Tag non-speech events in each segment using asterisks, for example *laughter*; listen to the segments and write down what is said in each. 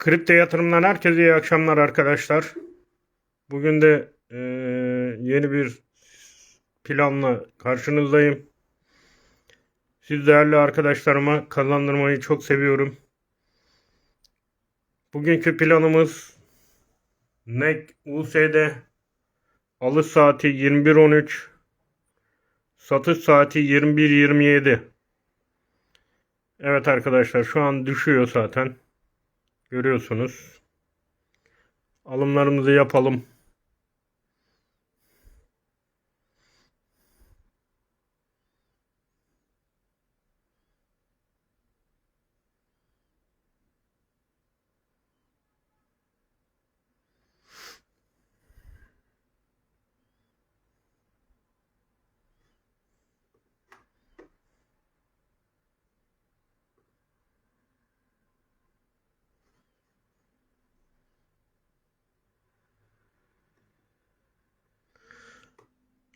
Kripto yatırımdan herkese iyi akşamlar arkadaşlar. Bugün de eee, yeni bir planla karşınızdayım. Siz değerli arkadaşlarıma kazandırmayı çok seviyorum. Bugünkü planımız NEC USD alış saati 21.13 satış saati 21.27 Evet arkadaşlar şu an düşüyor zaten. Görüyorsunuz. Alımlarımızı yapalım.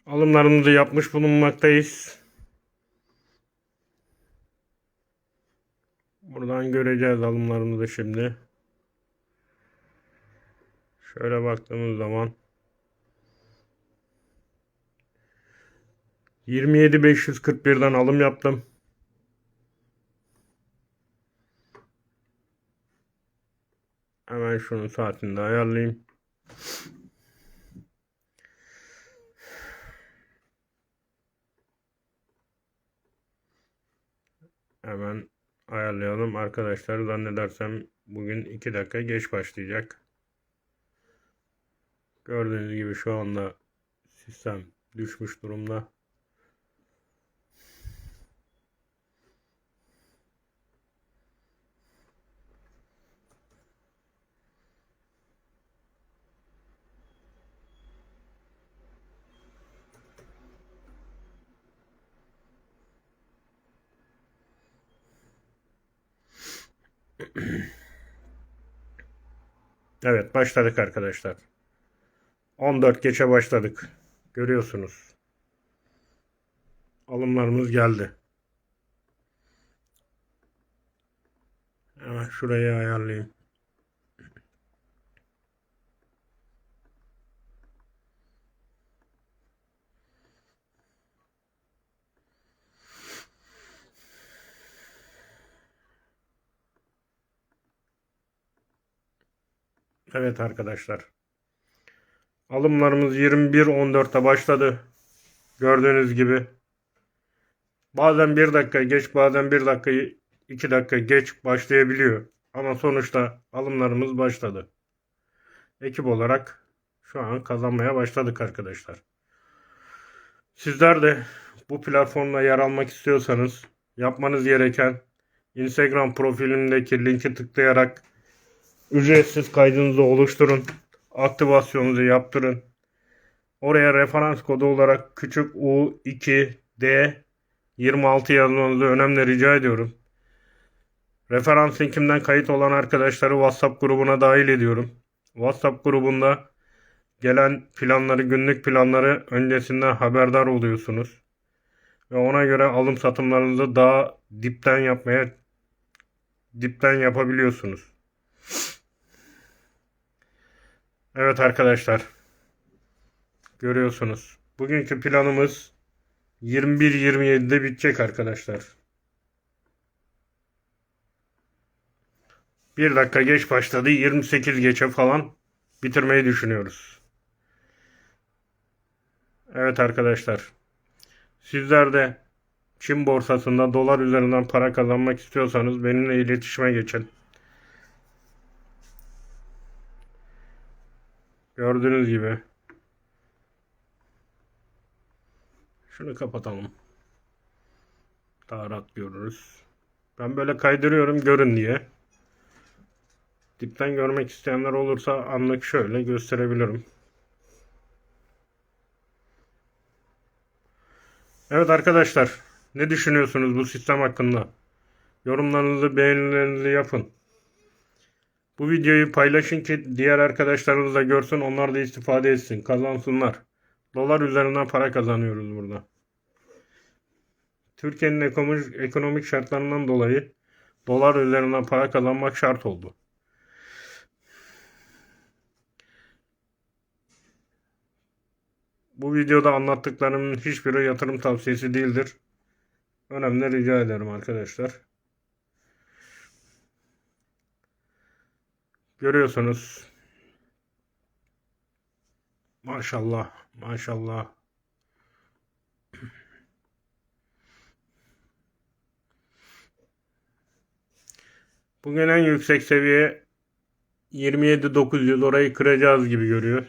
Alımlarımızı yapmış bulunmaktayız. Buradan göreceğiz alımlarımızı şimdi. Şöyle baktığımız zaman 27541'den alım yaptım. Hemen şunun saatini de ayarlayayım. Hemen ayarlayalım. Arkadaşlar zannedersem bugün 2 dakika geç başlayacak. Gördüğünüz gibi şu anda sistem düşmüş durumda. *clears throat* Evet başladık arkadaşlar. 14 geçe başladık. Görüyorsunuz. Alımlarımız geldi. Hemen şurayı ayarlayayım. Evet arkadaşlar. Alımlarımız 21.14'te başladı. Gördüğünüz gibi. Bazen 1 dakika geç bazen 1 dakika 2 dakika geç başlayabiliyor. Ama sonuçta alımlarımız başladı. Ekip olarak şu an kazanmaya başladık arkadaşlar. Sizler de bu platformda yer almak istiyorsanız yapmanız gereken Instagram profilimdeki linki tıklayarak Ücretsiz kaydınızı oluşturun. Aktivasyonunuzu yaptırın. Oraya referans kodu olarak küçük U2D 26 yazmanızı önemli rica ediyorum. Referans linkimden kayıt olan arkadaşları WhatsApp grubuna dahil ediyorum. WhatsApp grubunda gelen planları, günlük planları öncesinden haberdar oluyorsunuz. Ve ona göre alım satımlarınızı daha dipten yapmaya dipten yapabiliyorsunuz. Evet arkadaşlar. Görüyorsunuz. Bugünkü planımız 21-27'de bitecek arkadaşlar. Bir dakika geç başladı. 28 geçe falan bitirmeyi düşünüyoruz. Evet arkadaşlar. Sizler de Çin borsasında dolar üzerinden para kazanmak istiyorsanız benimle iletişime geçin. Gördüğünüz gibi. Şunu kapatalım. Daha rahat görürüz. Ben böyle kaydırıyorum görün diye. Dipten görmek isteyenler olursa anlık şöyle gösterebilirim. Evet arkadaşlar. Ne düşünüyorsunuz bu sistem hakkında? Yorumlarınızı, beğenilerinizi yapın. Bu videoyu paylaşın ki diğer arkadaşlarınız da görsün onlar da istifade etsin kazansınlar. Dolar üzerinden para kazanıyoruz burada. Türkiye'nin ekonomik şartlarından dolayı dolar üzerinden para kazanmak şart oldu. Bu videoda anlattıklarımın hiçbiri yatırım tavsiyesi değildir. Önemli rica ederim arkadaşlar. Görüyorsunuz. Maşallah, maşallah. Bugün en yüksek seviye 27.900 orayı kıracağız gibi görüyor.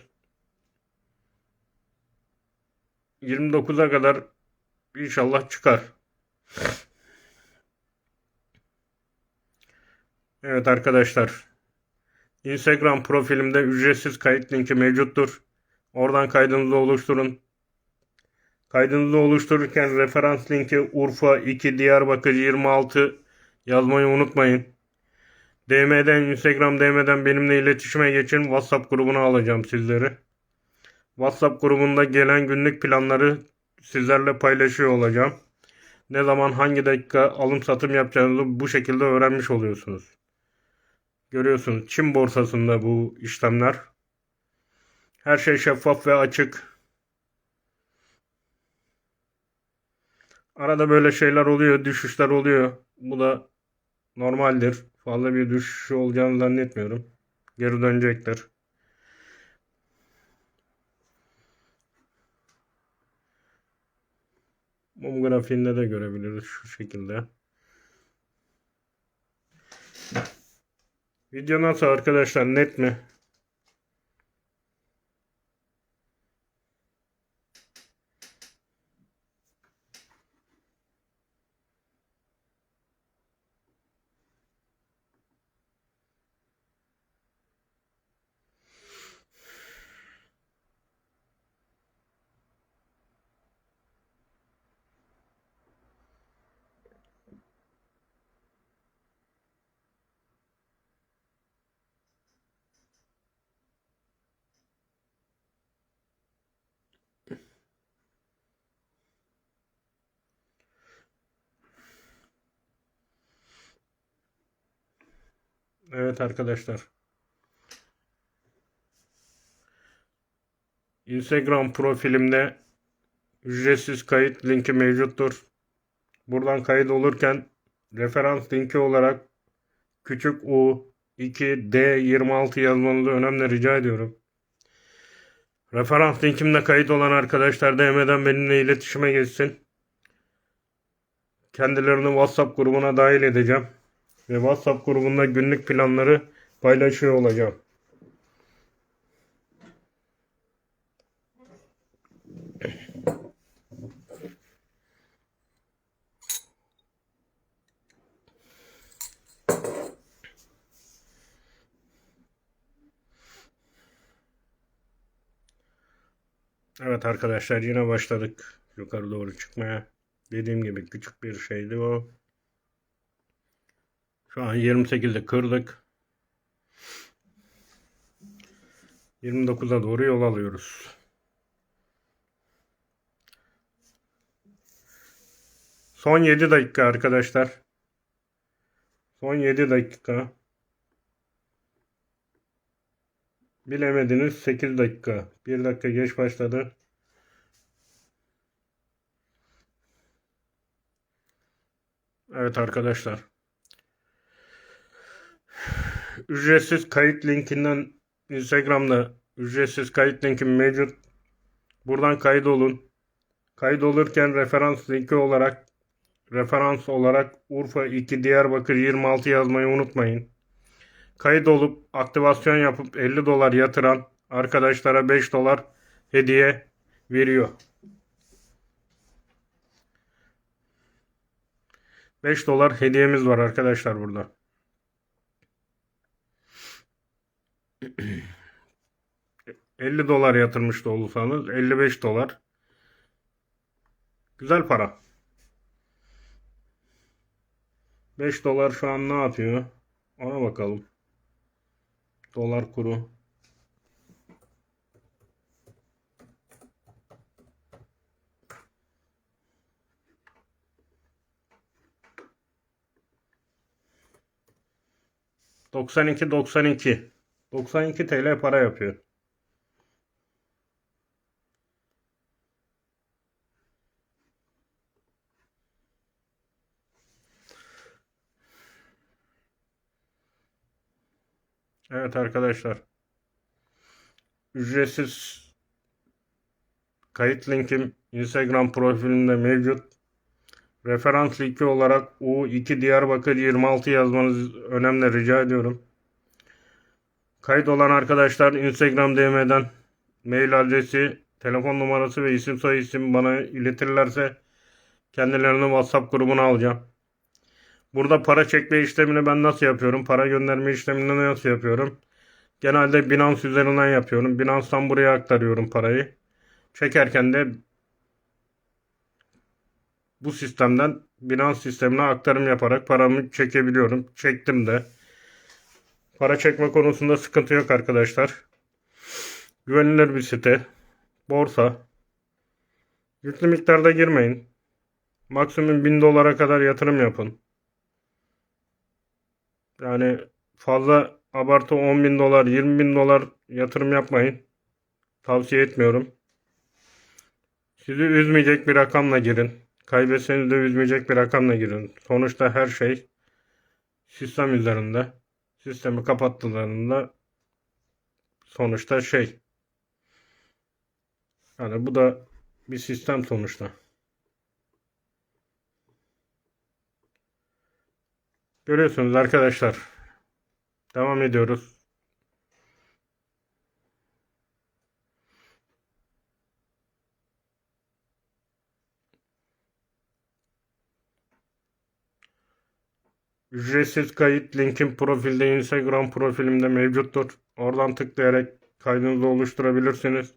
29'a kadar inşallah çıkar. Evet arkadaşlar. Instagram profilimde ücretsiz kayıt linki mevcuttur. Oradan kaydınızı oluşturun. Kaydınızı oluştururken referans linki Urfa 2 Diyarbakır 26 yazmayı unutmayın. DM'den Instagram DM'den benimle iletişime geçin. WhatsApp grubuna alacağım sizleri. WhatsApp grubunda gelen günlük planları sizlerle paylaşıyor olacağım. Ne zaman hangi dakika alım satım yapacağınızı bu şekilde öğrenmiş oluyorsunuz. Görüyorsunuz Çin borsasında bu işlemler. Her şey şeffaf ve açık. Arada böyle şeyler oluyor, düşüşler oluyor. Bu da normaldir. Fazla bir düşüş olacağını zannetmiyorum. Geri dönecektir. Mum grafiğinde de görebiliriz şu şekilde. Video nasıl arkadaşlar net mi? Evet arkadaşlar. Instagram profilimde ücretsiz kayıt linki mevcuttur. Buradan kayıt olurken referans linki olarak küçük U 2D26 yazmanızı önemli rica ediyorum. Referans linkimde kayıt olan arkadaşlar DM'den benimle iletişime geçsin. Kendilerini WhatsApp grubuna dahil edeceğim ve WhatsApp grubunda günlük planları paylaşıyor olacağım. Evet arkadaşlar yine başladık yukarı doğru çıkmaya. Dediğim gibi küçük bir şeydi o. Şu an 28'de kırdık. 29'a doğru yol alıyoruz. Son 7 dakika arkadaşlar. Son 7 dakika. Bilemediniz 8 dakika. 1 dakika geç başladı. Evet arkadaşlar. Ücretsiz kayıt linkinden Instagram'da ücretsiz kayıt linkim mevcut. Buradan kaydolun. Kaydolurken referans linki olarak referans olarak Urfa 2 Diyarbakır 26 yazmayı unutmayın. Kayıt olup aktivasyon yapıp 50 dolar yatıran arkadaşlara 5 dolar hediye veriyor. 5 dolar hediyemiz var arkadaşlar burada. 50 dolar yatırmış da olursanız 55 dolar. Güzel para. 5 dolar şu an ne yapıyor? Ona bakalım. Dolar kuru. Doksan iki doksan iki. 92 TL para yapıyor. Evet arkadaşlar. Ücretsiz kayıt linkim Instagram profilimde mevcut. Referans linki olarak U2 Diyarbakır 26 yazmanız önemli rica ediyorum. Kayıt olan arkadaşlar Instagram DM'den mail adresi, telefon numarası ve isim soy isim bana iletirlerse kendilerini WhatsApp grubuna alacağım. Burada para çekme işlemini ben nasıl yapıyorum? Para gönderme işlemini nasıl yapıyorum? Genelde Binance üzerinden yapıyorum. Binance'dan buraya aktarıyorum parayı. Çekerken de bu sistemden Binance sistemine aktarım yaparak paramı çekebiliyorum. Çektim de. Para çekme konusunda sıkıntı yok arkadaşlar. Güvenilir bir site. Borsa. Yüklü miktarda girmeyin. Maksimum 1000 dolara kadar yatırım yapın. Yani fazla abartı 10 bin dolar, 20 bin dolar yatırım yapmayın. Tavsiye etmiyorum. Sizi üzmeyecek bir rakamla girin. Kaybetseniz de üzmeyecek bir rakamla girin. Sonuçta her şey sistem üzerinde. Sistemi kapattıklarında sonuçta şey. Yani bu da bir sistem sonuçta. Görüyorsunuz arkadaşlar. Devam ediyoruz. Ücretsiz kayıt linkim profilde Instagram profilimde mevcuttur. Oradan tıklayarak kaydınızı oluşturabilirsiniz.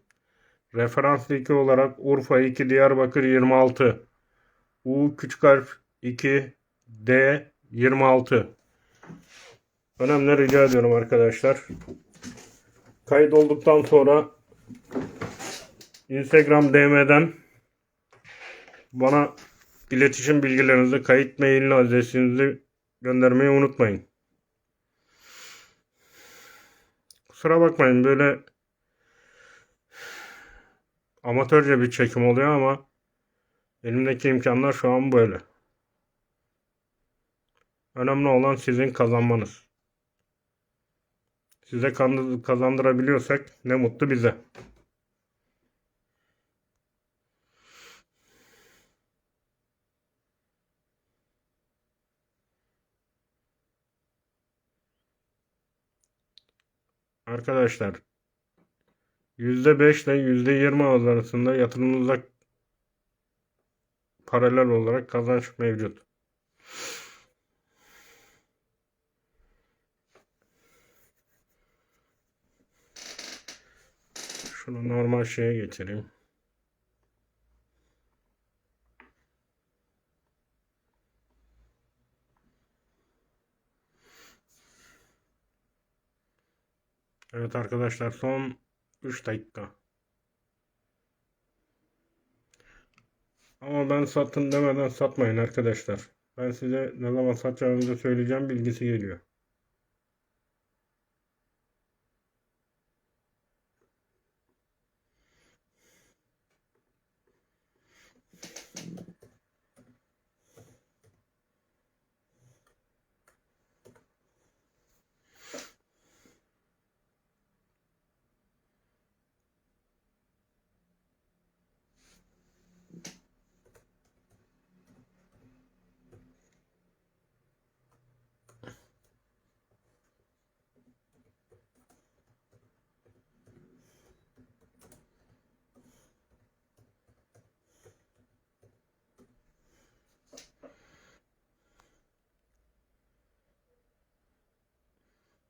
Referans linki olarak Urfa 2 Diyarbakır 26 U küçük harf 2 D 26 Önemli rica ediyorum arkadaşlar. Kayıt olduktan sonra Instagram DM'den bana iletişim bilgilerinizi, kayıt mail adresinizi göndermeyi unutmayın. Kusura bakmayın böyle amatörce bir çekim oluyor ama elimdeki imkanlar şu an böyle. Önemli olan sizin kazanmanız. Size kazandırabiliyorsak ne mutlu bize. Arkadaşlar %5 ile %20 arasında yatırımınıza paralel olarak kazanç mevcut. Şunu normal şeye getireyim. Evet arkadaşlar son 3 dakika. Ama ben satın demeden satmayın arkadaşlar. Ben size ne zaman satacağınızı söyleyeceğim bilgisi geliyor.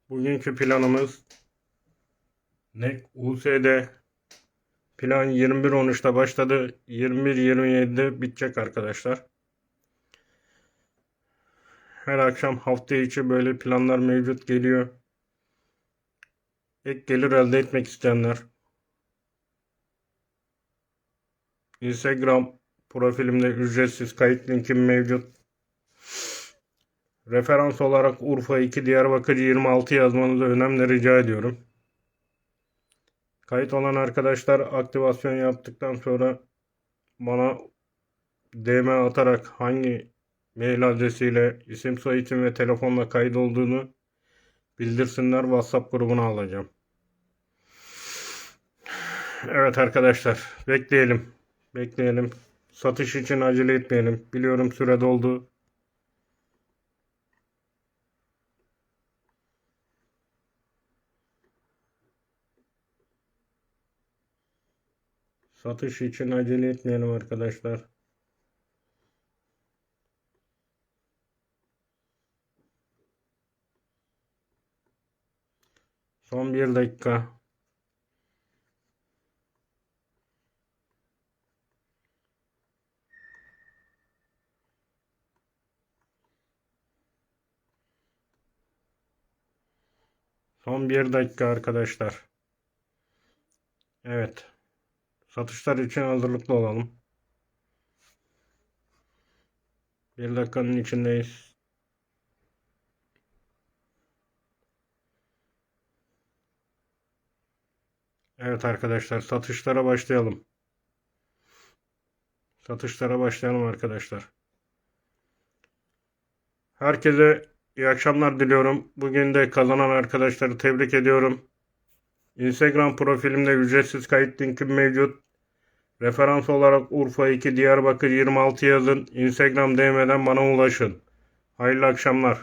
Bugünkü planımız NEC USD plan 21.13'te başladı. 21.27'de bitecek arkadaşlar. Her akşam hafta içi böyle planlar mevcut geliyor. Ek gelir elde etmek isteyenler Instagram profilimde ücretsiz kayıt linkim mevcut. Referans olarak Urfa 2 Diyarbakır 26 yazmanızı önemli rica ediyorum. Kayıt olan arkadaşlar aktivasyon yaptıktan sonra bana DM atarak hangi mail adresiyle isim soyisim ve telefonla kayıt olduğunu bildirsinler WhatsApp grubuna alacağım. Evet arkadaşlar bekleyelim. Bekleyelim. Satış için acele etmeyelim. Biliyorum süre doldu. Satış için acele etmeyelim arkadaşlar. Son bir dakika. Son bir dakika arkadaşlar. Evet. Satışlar için hazırlıklı olalım. Bir dakikanın içindeyiz. Evet arkadaşlar satışlara başlayalım. Satışlara başlayalım arkadaşlar. Herkese iyi akşamlar diliyorum. Bugün de kazanan arkadaşları tebrik ediyorum. Instagram profilimde ücretsiz kayıt linkim mevcut. Referans olarak Urfa 2 Diyarbakır 26 yazın. Instagram DM'den bana ulaşın. Hayırlı akşamlar.